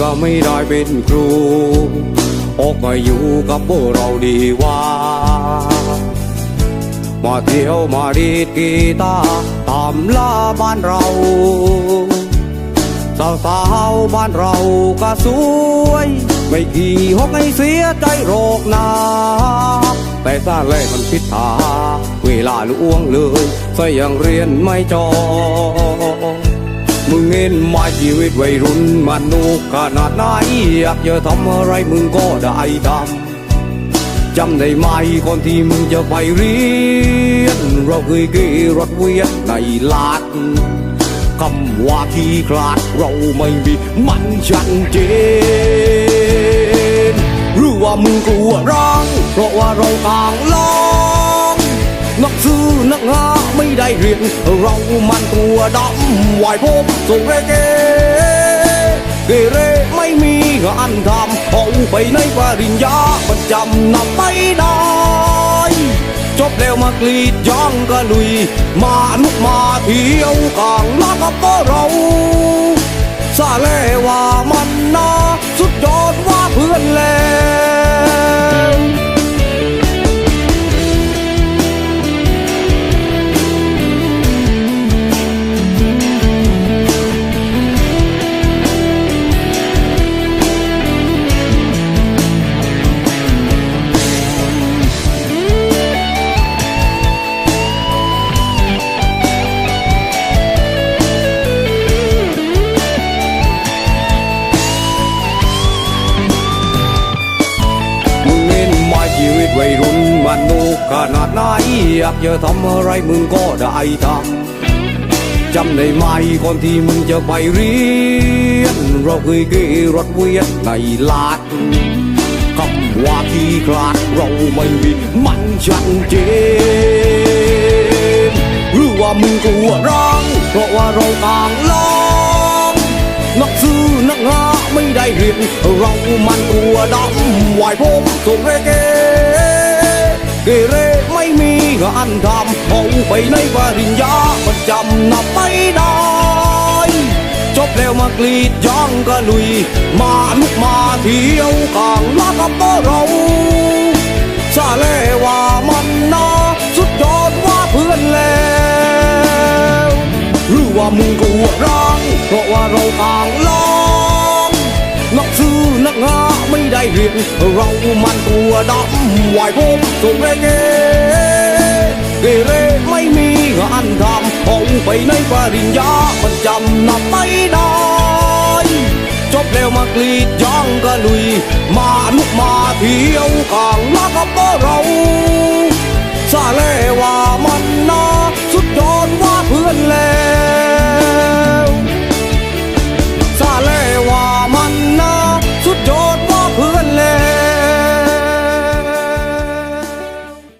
ก็ไม่ได้เป็นครูอกมาอยู่กับพวกเราดีว่า มาเที่ยวมาดีดกีตาร์ตามล่าบ้านเราสาวสาวๆบ้านเราก็สวย ไม่กี่หกให้เสียใจโรคนาแต่ถ้าแรกมันพิดทาเวลาล่วงเลยซะยังเรียนไม่จบ มึงเห็นมาชีวิตวัยรุ่นมันนุกขนาดไหนอยากจะทำอะไรมึงก็ได้ทำจำได้ไหมก่อนที่มึงจะไปเรียน เราเคยขี่รถเวียนในลาดคำว่าขี้คลาดเราไม่มีมันชัดเจนหรือว่ามึงกลัวร้างเพราะว่าเราต่างลอ ซื้อนักหาไม่ได้เรียน เรามันตัวดำไหวพบส่งเรเกเกเรไม่มีงานทำเอาไปในปริญญาประจำนำไม่ได้จบแล้วมากรีดยางก็ลุย มานุกมาเที่ยวกลางลากับพวเราซาเลว่ามันนะสุดยอดว่าเพื่อนแล้ว วัยรุ่นมันนุกขนาดไหนอยากจะทำอะไรมึงก็ได้ทำจำได้ไหมก่อนที่มึงจะไปเรียน เราเคยขี่รถเวียนในลาดคำว่าขี้คลาดเราไม่มีมันชัดเจนหรือว่ามึงกลัวร้างเพราะว่าเราต่างลองนักซื้อนักหาไม่ได้เรียนเรามันตัวดำไหวพบส่งเรเก เกเรไม่มีงานทำเอาไปในปริญญาประจำนับไม่ได้ จบแล้วมากรีดยางก็ลุย มานุกมาเที่ยวกลางลากับเราซาเลว่ามันนะสุดยอดว่าเพื่อนแล้วหรือว่ามึงกลัวร้างเพราะว่าเราต่างลองนักซื้อนักหาไม่ได้ เรียนเรามันตัวดำไหวพบส่งเรเกเกเรไม่มีงานทำเอาไปในปริญญามันจำนับไม่ได้จบแล้วมากรีดยางก็ลุย มานุกมาเที่ยวกลางลากับเราซาเลว่า